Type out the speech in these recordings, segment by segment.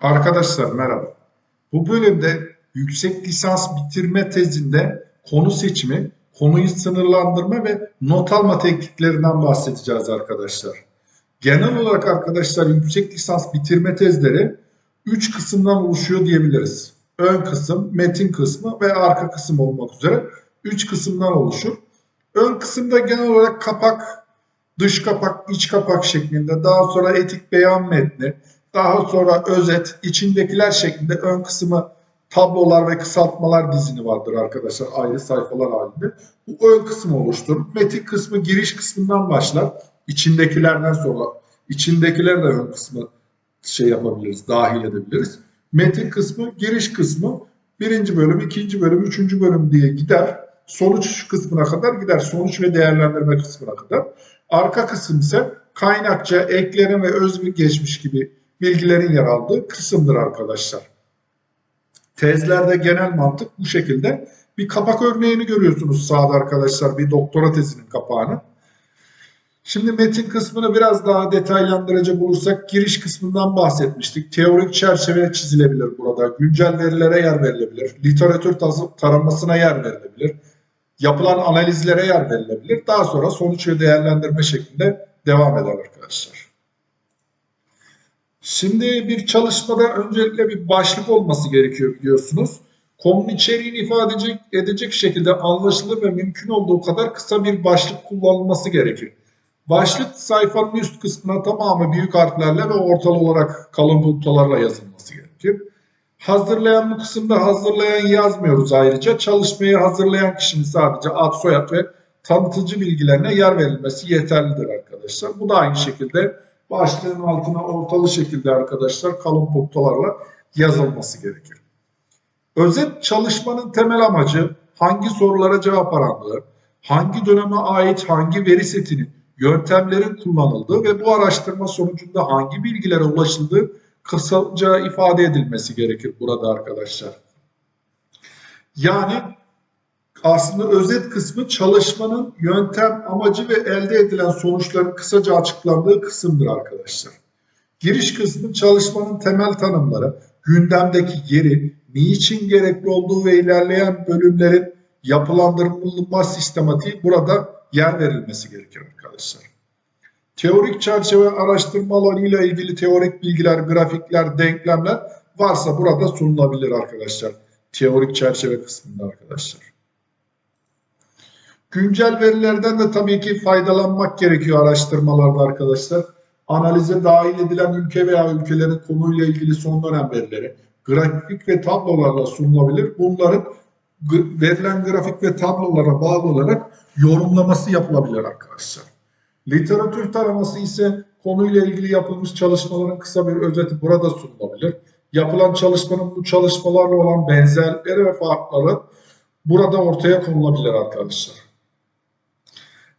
Arkadaşlar merhaba. Bu bölümde yüksek lisans bitirme tezinde konu seçimi, konuyu sınırlandırma ve not alma tekniklerinden bahsedeceğiz arkadaşlar. Genel olarak arkadaşlar yüksek lisans bitirme tezleri 3 kısımdan oluşuyor diyebiliriz. Ön kısım, metin kısmı ve arka kısım olmak üzere 3 kısımdan oluşur. Ön kısımda genel olarak kapak, dış kapak, iç kapak şeklinde, daha sonra etik beyan metni, daha sonra özet, içindekiler şeklinde ön kısmı tablolar ve kısaltmalar dizini vardır arkadaşlar ayrı sayfalar halinde. Bu ön kısmı oluşturur. Metin kısmı giriş kısmından başlar. İçindekilerden sonra içindekiler de ön kısmı şey yapabiliriz, dahil edebiliriz. Metin kısmı, giriş kısmı birinci bölüm, ikinci bölüm, üçüncü bölüm diye gider. Sonuç kısmına kadar gider. Sonuç ve değerlendirme kısmına kadar. Arka kısım ise kaynakça, ekleme ve özgeçmiş gibi bilgilerin yer aldığı kısımdır arkadaşlar. Tezlerde genel mantık bu şekilde. Bir kapak örneğini görüyorsunuz sağda arkadaşlar bir doktora tezinin kapağını. Şimdi metin kısmını biraz daha detaylandıracak olursak giriş kısmından bahsetmiştik. Teorik çerçeve çizilebilir burada. Güncel verilere yer verilebilir. Literatür taramasına yer verilebilir. Yapılan analizlere yer verilebilir. Daha sonra sonuç ve değerlendirme şeklinde devam eder arkadaşlar. Şimdi bir çalışmada öncelikle bir başlık olması gerekiyor biliyorsunuz. Konunun içeriğini ifade edecek, edecek şekilde anlaşılır ve mümkün olduğu kadar kısa bir başlık kullanılması gerekir. Başlık sayfanın üst kısmına tamamı büyük harflerle ve ortalı olarak kalın puntolarla yazılması gerekir. Hazırlayan bu kısımda hazırlayan yazmıyoruz ayrıca. Çalışmayı hazırlayan kişinin sadece ad, soyad ve tanıtıcı bilgilerine yer verilmesi yeterlidir arkadaşlar. Bu da aynı şekilde başlığın altına ortalı şekilde arkadaşlar kalın puntolarla yazılması gerekir. Özet çalışmanın temel amacı hangi sorulara cevap arandığı, hangi döneme ait hangi veri setinin, yöntemlerin kullanıldığı ve bu araştırma sonucunda hangi bilgilere ulaşıldığı kısaca ifade edilmesi gerekir burada arkadaşlar. Yani aslında özet kısmı çalışmanın yöntem, amacı ve elde edilen sonuçların kısaca açıklandığı kısımdır arkadaşlar. Giriş kısmı çalışmanın temel tanımları, gündemdeki yeri, niçin gerekli olduğu ve ilerleyen bölümlerin yapılandırılma sistematiği burada yer verilmesi gerekir arkadaşlar. Teorik çerçeve araştırmalarıyla ilgili teorik bilgiler, grafikler, denklemler varsa burada sunulabilir arkadaşlar. Teorik çerçeve kısmında arkadaşlar. Güncel verilerden de tabii ki faydalanmak gerekiyor araştırmalarda arkadaşlar. Analize dahil edilen ülke veya ülkelerin konuyla ilgili son dönem verileri, grafik ve tablolarla sunulabilir. Bunların verilen grafik ve tablolara bağlı olarak yorumlaması yapılabilir arkadaşlar. Literatür taraması ise konuyla ilgili yapılmış çalışmaların kısa bir özeti burada sunulabilir. Yapılan çalışmanın bu çalışmalarla olan benzerlikleri ve farkları burada ortaya konulabilir arkadaşlar.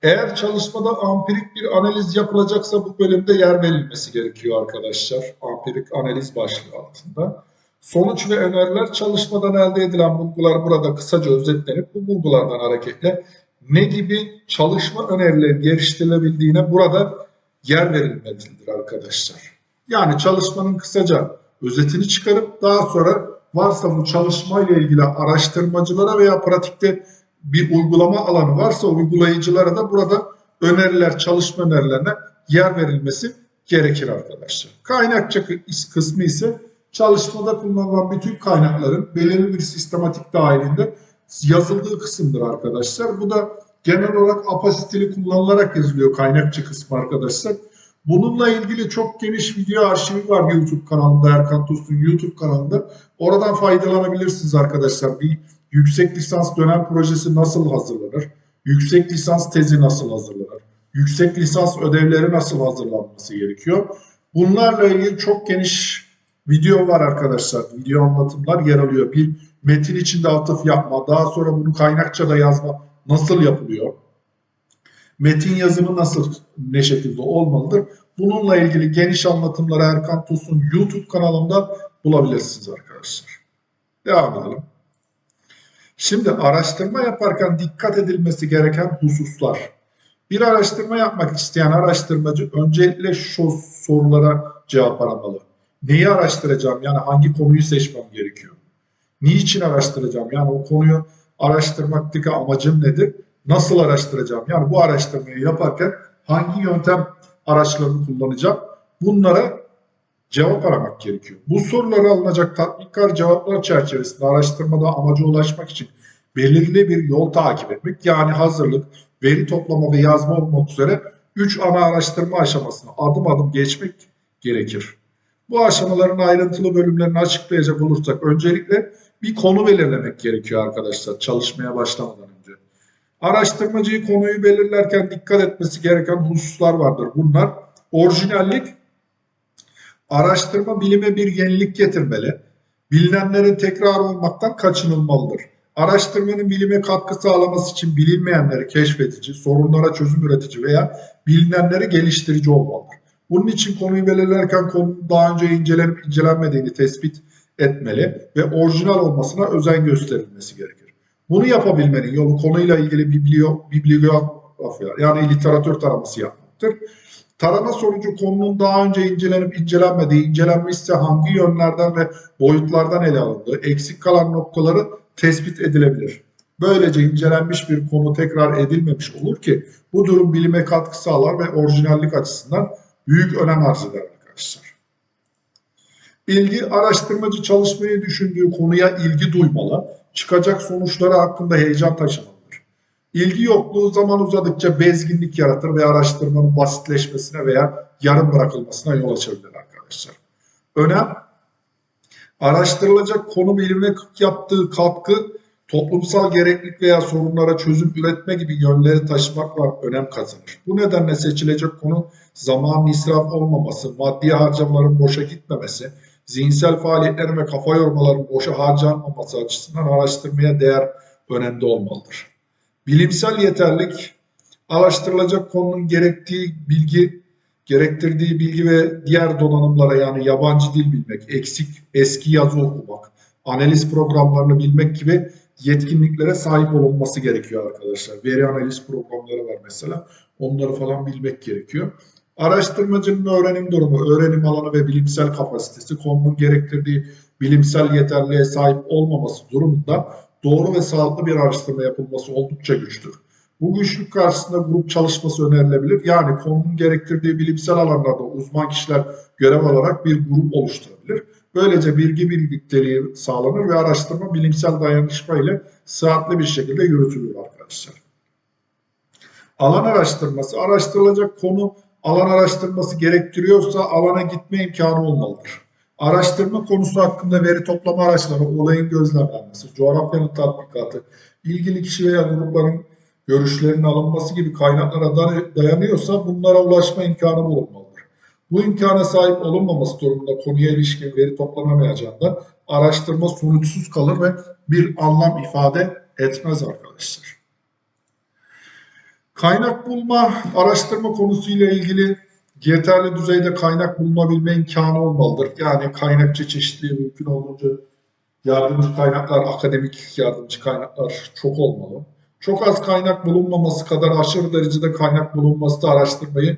Eğer çalışmada ampirik bir analiz yapılacaksa bu bölümde yer verilmesi gerekiyor arkadaşlar. Ampirik analiz başlığı altında. Sonuç ve öneriler çalışmadan elde edilen bulgular burada kısaca özetlenip bu bulgulardan hareketle ne gibi çalışma önerileri geliştirilebildiğine burada yer verilmelidir arkadaşlar. Yani çalışmanın kısaca özetini çıkarıp daha sonra varsa bu çalışma ile ilgili araştırmacılara veya pratikte bir uygulama alanı varsa uygulayıcılara da burada öneriler, çalışma önerilerine yer verilmesi gerekir arkadaşlar. Kaynakça kısmı ise çalışmada kullanılan bütün kaynakların belirli bir sistematik dahilinde yazıldığı kısımdır arkadaşlar. Bu da genel olarak apasiteli kullanılarak yazılıyor kaynakça kısmı arkadaşlar. Bununla ilgili çok geniş video arşivi var YouTube kanalında, Erkan Tosun YouTube kanalında. Oradan faydalanabilirsiniz arkadaşlar. Bir yüksek lisans dönem projesi nasıl hazırlanır? Yüksek lisans tezi nasıl hazırlanır? Yüksek lisans ödevleri nasıl hazırlanması gerekiyor? Bunlarla ilgili çok geniş video var arkadaşlar. Video anlatımlar yer alıyor. Bir metin içinde atıf yapma, daha sonra bunu kaynakça da yazma nasıl yapılıyor? Metin yazımı nasıl, ne şekilde olmalıdır? Bununla ilgili geniş anlatımları Erkan Tosun YouTube kanalımda bulabilirsiniz arkadaşlar. Devam edelim. Şimdi araştırma yaparken dikkat edilmesi gereken hususlar. Bir araştırma yapmak isteyen araştırmacı öncelikle şu sorulara cevap aramalı. neyi araştıracağım? Yani hangi konuyu seçmem gerekiyor? Niçin araştıracağım? Yani o konuyu araştırmaktaki amacım nedir? Nasıl araştıracağım? Yani bu araştırmayı yaparken hangi yöntem araçlarını kullanacağım? Bunlara cevap aramak gerekiyor. Bu sorulara alınacak tatmikkar cevaplar çerçevesinde araştırmada amaca ulaşmak için belirli bir yol takip etmek yani hazırlık, veri toplama ve yazma olmak üzere 3 ana araştırma aşamasını adım adım geçmek gerekir. Bu aşamaların ayrıntılı bölümlerini açıklayacak olursak öncelikle bir konu belirlemek gerekiyor arkadaşlar çalışmaya başlamadan önce. Araştırmacıyı konuyu belirlerken dikkat etmesi gereken hususlar vardır. Bunlar orijinallik, araştırma bilime bir yenilik getirmeli, bilinenlerin tekrar olmaktan kaçınılmalıdır. Araştırmanın bilime katkı sağlaması için bilinmeyenleri keşfedici, sorunlara çözüm üretici veya bilinenleri geliştirici olmalıdır. Bunun için konuyu belirlerken konunun daha önce incelenip incelenmediğini tespit etmeli ve orijinal olmasına özen gösterilmesi gerekir. Bunu yapabilmenin yolu konuyla ilgili biblio, bibliografya yani literatür taraması yapmaktır. Tarama sonucu konunun daha önce incelenip incelenmediği, incelenmişse hangi yönlerden ve boyutlardan ele alındığı, eksik kalan noktaları tespit edilebilir. Böylece incelenmiş bir konu tekrar edilmemiş olur ki bu durum bilime katkı sağlar ve orijinallik açısından büyük önem arz eder arkadaşlar. İlgi araştırmacı çalışmayı düşündüğü konuya ilgi duymalı, çıkacak sonuçları hakkında heyecan taşımalıdır. İlgi yokluğu zaman uzadıkça bezginlik yaratır ve araştırmanın basitleşmesine veya yarım bırakılmasına yol açabilir arkadaşlar. Önem araştırılacak konu bilime yaptığı katkı toplumsal gereklilik veya sorunlara çözüm üretme gibi yönleri taşımakla önem kazanır. Bu nedenle seçilecek konu zaman israf olmaması, maddi harcamaların boşa gitmemesi, zihinsel faaliyetlerin ve kafa yormaların boşa harcanmaması açısından araştırmaya değer önemli olmalıdır. Bilimsel yeterlik, araştırılacak konunun gerektiği bilgi, gerektirdiği bilgi ve diğer donanımlara yani yabancı dil bilmek, eksik eski yazı okumak, analiz programlarını bilmek gibi yetkinliklere sahip olunması gerekiyor arkadaşlar. Veri analiz programları var mesela. Onları falan bilmek gerekiyor. Araştırmacının öğrenim durumu, öğrenim alanı ve bilimsel kapasitesi konunun gerektirdiği bilimsel yeterliğe sahip olmaması durumunda doğru ve sağlıklı bir araştırma yapılması oldukça güçtür. Bu güçlük karşısında grup çalışması önerilebilir. Yani konunun gerektirdiği bilimsel alanlarda uzman kişiler görev alarak bir grup oluşturabilir. Böylece bilgi birlikteliği sağlanır ve araştırma bilimsel dayanışma ile sıhhatli bir şekilde yürütülür arkadaşlar. Alan araştırması, araştırılacak konu alan araştırması gerektiriyorsa alana gitme imkanı olmalıdır. Araştırma konusu hakkında veri toplama araçları, olayın gözlemlenmesi, coğrafyanın tatbikatı, ilgili kişi veya grupların görüşlerinin alınması gibi kaynaklara dayanıyorsa bunlara ulaşma imkanı bulunmalıdır. Bu imkana sahip olunmaması durumunda konuya ilişkin veri toplanamayacağından araştırma sonuçsuz kalır ve bir anlam ifade etmez arkadaşlar. Kaynak bulma, araştırma konusuyla ilgili yeterli düzeyde kaynak bulunabilme imkanı olmalıdır. Yani kaynakçı çeşitliliği mümkün olduğunca yardımcı kaynaklar, akademik yardımcı kaynaklar çok olmalı. Çok az kaynak bulunmaması kadar aşırı derecede kaynak bulunması da araştırmayı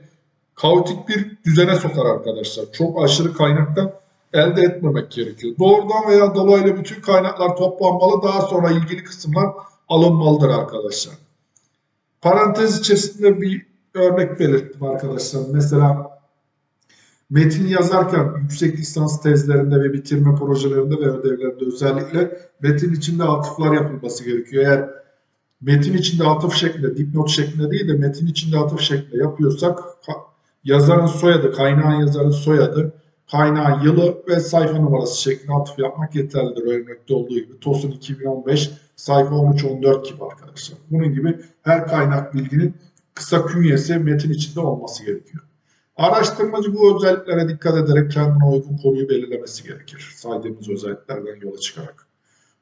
kaotik bir düzene sokar arkadaşlar. Çok aşırı kaynaktan elde etmemek gerekiyor. Doğrudan veya dolaylı bütün kaynaklar toplanmalı. Daha sonra ilgili kısımlar alınmalıdır arkadaşlar. Parantez içerisinde bir örnek belirttim arkadaşlar. Mesela metin yazarken yüksek lisans tezlerinde ve bitirme projelerinde ve ödevlerinde özellikle metin içinde atıflar yapılması gerekiyor. Eğer metin içinde atıf şeklinde, dipnot şeklinde değil de metin içinde atıf şeklinde yapıyorsak yazarın soyadı, kaynağın yazarın soyadı, kaynağın yılı ve sayfa numarası şeklinde atıf yapmak yeterlidir. Örnekte olduğu gibi TOS'un 2015 sayfa 13-14 gibi arkadaşlar. Bunun gibi her kaynak bilginin kısa künyesi metin içinde olması gerekiyor. Araştırmacı bu özelliklere dikkat ederek kendine uygun konuyu belirlemesi gerekir. Saydığımız özelliklerden yola çıkarak.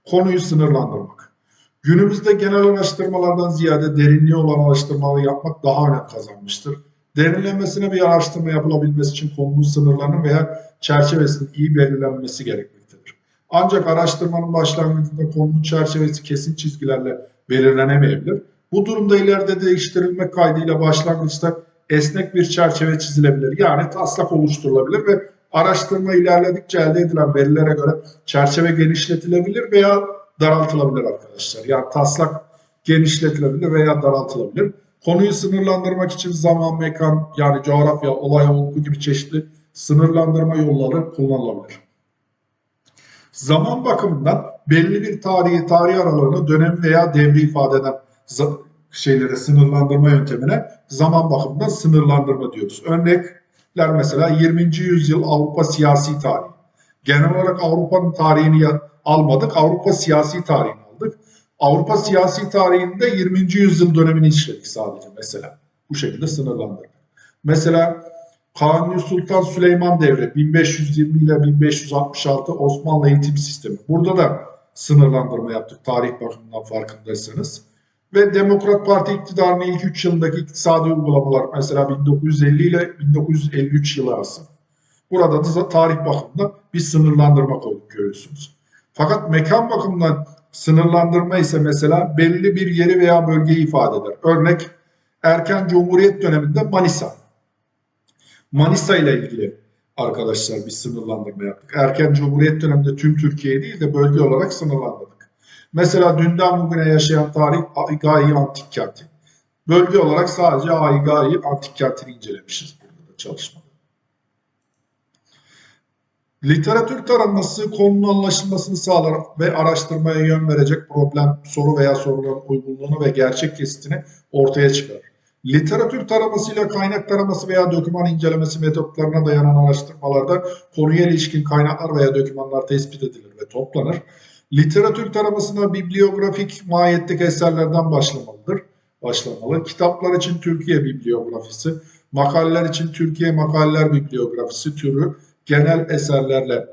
Konuyu sınırlandırmak. Günümüzde genel araştırmalardan ziyade derinliği olan araştırmaları yapmak daha önem kazanmıştır. Derinlemesine bir araştırma yapılabilmesi için konunun sınırlarının veya çerçevesinin iyi belirlenmesi gerekmektedir. Ancak araştırmanın başlangıcında konunun çerçevesi kesin çizgilerle belirlenemeyebilir. Bu durumda ileride değiştirilmek kaydıyla başlangıçta esnek bir çerçeve çizilebilir. Yani taslak oluşturulabilir ve araştırma ilerledikçe elde edilen verilere göre çerçeve genişletilebilir veya daraltılabilir arkadaşlar. Yani taslak genişletilebilir veya daraltılabilir. Konuyu sınırlandırmak için zaman, mekan yani coğrafya, olay, olgu gibi çeşitli sınırlandırma yolları kullanılabilir. Zaman bakımından belli bir tarihi, tarih aralığını, dönem veya devri ifade eden şeylere sınırlandırma yöntemine zaman bakımından sınırlandırma diyoruz. Örnekler mesela 20. yüzyıl Avrupa siyasi tarihi. Genel olarak Avrupa'nın tarihini almadık, Avrupa siyasi tarihini aldık. Avrupa siyasi tarihinde 20. yüzyıl dönemini işledik sadece mesela. Bu şekilde sınırlandırdık. Mesela Kanuni Sultan Süleyman devri 1520 ile 1566 Osmanlı eğitim sistemi. Burada da sınırlandırma yaptık tarih bakımından farkındaysanız. Ve Demokrat Parti iktidarının ilk 3 yılındaki iktisadi uygulamalar mesela 1950 ile 1953 yılı arası. Burada da tarih bakımından bir sınırlandırma koyduk görüyorsunuz. Fakat mekan bakımından sınırlandırma ise mesela belli bir yeri veya bölgeyi ifade eder. Örnek erken Cumhuriyet döneminde Manisa. Manisa ile ilgili arkadaşlar bir sınırlandırma yaptık. Erken Cumhuriyet döneminde tüm Türkiye değil de bölge olarak sınırlandırdık. Mesela dünden bugüne yaşayan tarih Aigai Antik Kenti. Bölge olarak sadece Aigai Antik Kenti'ni incelemişiz burada da çalışmada. Literatür taraması konunun anlaşılmasını sağlar ve araştırmaya yön verecek problem, soru veya soruların uygunluğunu ve gerçek kesitini ortaya çıkarır. Literatür taramasıyla kaynak taraması veya doküman incelemesi metotlarına dayanan araştırmalarda konuya ilişkin kaynaklar veya dokümanlar tespit edilir ve toplanır. Literatür taramasına bibliografik mahiyetteki eserlerden başlamalıdır. Başlamalı. Kitaplar için Türkiye bibliografisi, makaleler için Türkiye makaleler bibliografisi türü genel eserlerle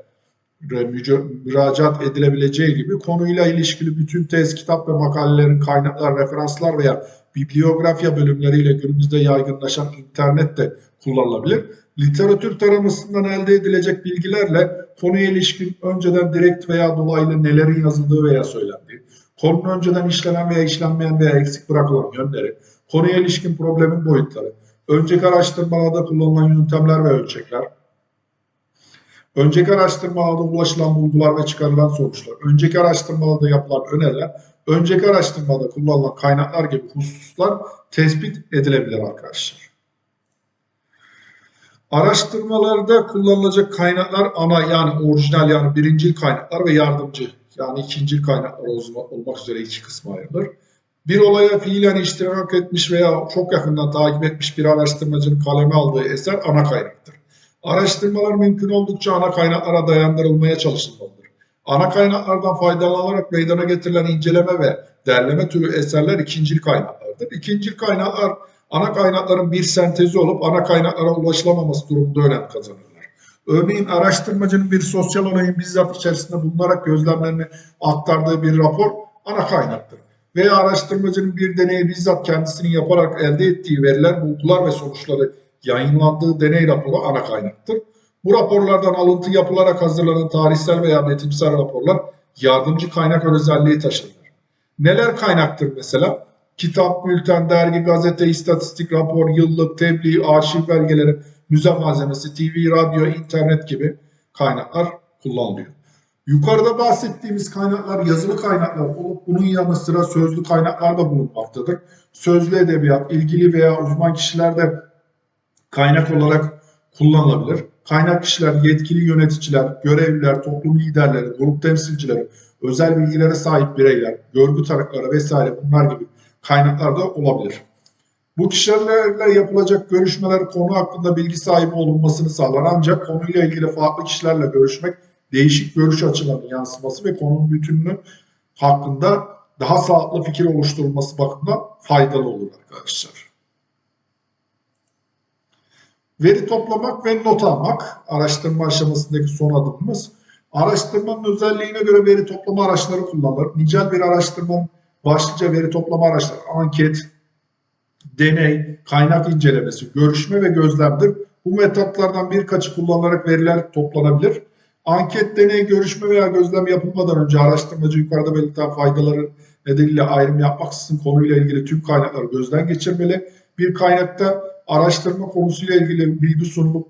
müracaat edilebileceği gibi konuyla ilişkili bütün tez, kitap ve makalelerin kaynaklar, referanslar veya bibliografya bölümleriyle günümüzde yaygınlaşan internet de kullanılabilir. Literatür taramasından elde edilecek bilgilerle konuya ilişkin önceden direkt veya dolaylı nelerin yazıldığı veya söylendiği, konunun önceden işlenen veya işlenmeyen veya eksik bırakılan yönleri, konuya ilişkin problemin boyutları, önceki araştırmalarda kullanılan yöntemler ve ölçekler, önceki araştırmalarda ulaşılan bulgular ve çıkarılan sonuçlar, önceki araştırmalarda yapılan öneriler, önceki araştırmada kullanılan kaynaklar gibi hususlar tespit edilebilir arkadaşlar. Araştırmalarda kullanılacak kaynaklar ana yani orijinal yani birincil kaynaklar ve yardımcı yani ikincil kaynaklar olma- olmak üzere iki kısma ayrılır. Bir olaya fiilen iştirak etmiş veya çok yakından takip etmiş bir araştırmacının kaleme aldığı eser ana kaynaktır. Araştırmalar mümkün oldukça ana kaynaklara dayandırılmaya çalışılmalıdır. Ana kaynaklardan faydalanarak meydana getirilen inceleme ve derleme türü eserler ikincil kaynaklardır. İkincil kaynaklar ana kaynakların bir sentezi olup ana kaynaklara ulaşılamaması durumunda önem kazanırlar. Örneğin araştırmacının bir sosyal olayın bizzat içerisinde bulunarak gözlemlerini aktardığı bir rapor ana kaynaktır. Veya araştırmacının bir deneyi bizzat kendisinin yaparak elde ettiği veriler, bulgular ve sonuçları yayınlandığı deney raporu ana kaynaktır. Bu raporlardan alıntı yapılarak hazırlanan tarihsel veya metinsel raporlar yardımcı kaynak özelliği taşırlar. Neler kaynaktır mesela? Kitap, bülten, dergi, gazete, istatistik, rapor, yıllık, tebliğ, arşiv belgeleri, müze malzemesi, TV, radyo, internet gibi kaynaklar kullanılıyor. Yukarıda bahsettiğimiz kaynaklar yazılı kaynaklar olup bunun yanı sıra sözlü kaynaklar da bulunmaktadır. Sözlü edebiyat, ilgili veya uzman kişilerde kaynak olarak kullanılabilir. Kaynak kişiler, yetkili yöneticiler, görevliler, toplum liderleri, grup temsilcileri, özel bilgilere sahip bireyler, görgü tanıkları vesaire bunlar gibi kaynaklar da olabilir. Bu kişilerle yapılacak görüşmeler konu hakkında bilgi sahibi olunmasını sağlar ancak konuyla ilgili farklı kişilerle görüşmek değişik görüş açılarının yansıması ve konunun bütünlüğü hakkında daha sağlıklı fikir oluşturulması bakımından faydalı olur arkadaşlar. Veri toplamak ve not almak araştırma aşamasındaki son adımımız. Araştırmanın özelliğine göre veri toplama araçları kullanılır. Nicel bir araştırmanın başlıca veri toplama araçları anket, deney, kaynak incelemesi, görüşme ve gözlemdir. Bu metotlardan birkaçı kullanılarak veriler toplanabilir. Anket, deney, görüşme veya gözlem yapılmadan önce araştırmacı yukarıda belirtilen faydaların nedeniyle ayrım yapmaksızın konuyla ilgili tüm kaynakları gözden geçirmeli. Bir kaynakta araştırma konusuyla ilgili bilgi sunulup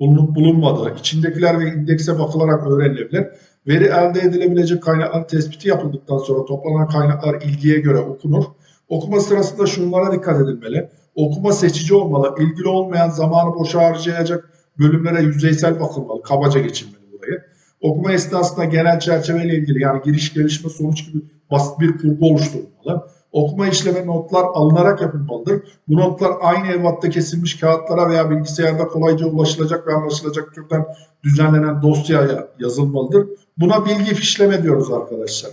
bulunup bulunmadığı, içindekiler ve indekse bakılarak öğrenilebilir. Veri elde edilebilecek kaynakların tespiti yapıldıktan sonra toplanan kaynaklar ilgiye göre okunur. Okuma sırasında şunlara dikkat edilmeli. Okuma seçici olmalı. İlgili olmayan zamanı boşa harcayacak bölümlere yüzeysel bakılmalı. Kabaca geçilmeli burayı. Okuma esnasında genel çerçeveyle ilgili yani giriş, gelişme, sonuç gibi basit bir kurgu oluşturulmalı. Okuma işleme notlar alınarak yapılmalıdır. Bu notlar aynı ebatta kesilmiş kağıtlara veya bilgisayarda kolayca ulaşılacak ve anlaşılacak türden düzenlenen dosyaya yazılmalıdır. Buna bilgi fişleme diyoruz arkadaşlar.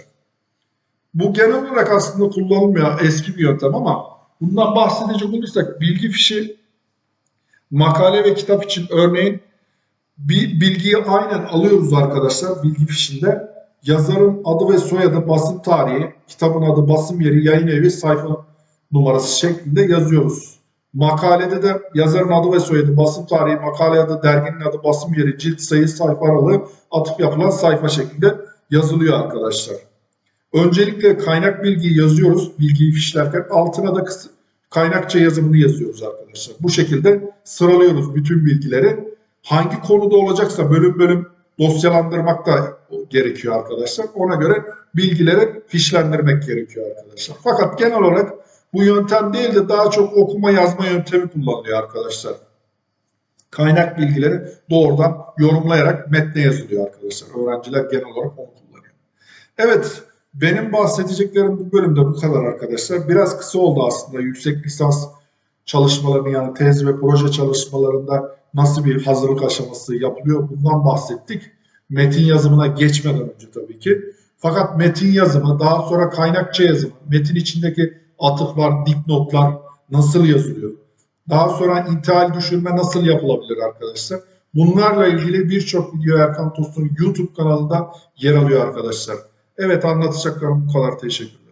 Bu genel olarak aslında kullanılmıyor eski bir yöntem ama bundan bahsedecek olursak bilgi fişi makale ve kitap için örneğin bir bilgiyi aynen alıyoruz arkadaşlar bilgi fişinde. Yazarın adı ve soyadı, basım tarihi, kitabın adı, basım yeri, yayın evi, sayfa numarası şeklinde yazıyoruz. Makalede de yazarın adı ve soyadı, basım tarihi, makale adı, derginin adı, basım yeri, cilt sayı, sayfa aralığı, atıf yapılan sayfa şeklinde yazılıyor arkadaşlar. Öncelikle kaynak bilgiyi yazıyoruz bilgiyi fişlerken altına da kaynakça yazımını yazıyoruz arkadaşlar. Bu şekilde sıralıyoruz bütün bilgileri. Hangi konuda olacaksa bölüm bölüm dosyalandırmak da gerekiyor arkadaşlar. Ona göre bilgileri fişlendirmek gerekiyor arkadaşlar. Fakat genel olarak bu yöntem değil de daha çok okuma yazma yöntemi kullanılıyor arkadaşlar. Kaynak bilgileri doğrudan yorumlayarak metne yazılıyor arkadaşlar. Öğrenciler genel olarak onu kullanıyor. Evet, benim bahsedeceklerim bu bölümde bu kadar arkadaşlar. Biraz kısa oldu aslında yüksek lisans çalışmalarını yani tez ve proje çalışmalarında nasıl bir hazırlık aşaması yapılıyor bundan bahsettik. Metin yazımına geçmeden önce tabii ki. Fakat metin yazımı, daha sonra kaynakça yazımı, metin içindeki atıflar, dipnotlar nasıl yazılıyor? Daha sonra intihal düşürme nasıl yapılabilir arkadaşlar? Bunlarla ilgili birçok video Erkan Tost'un YouTube kanalında yer alıyor arkadaşlar. Evet anlatacaklarım bu kadar. Teşekkürler.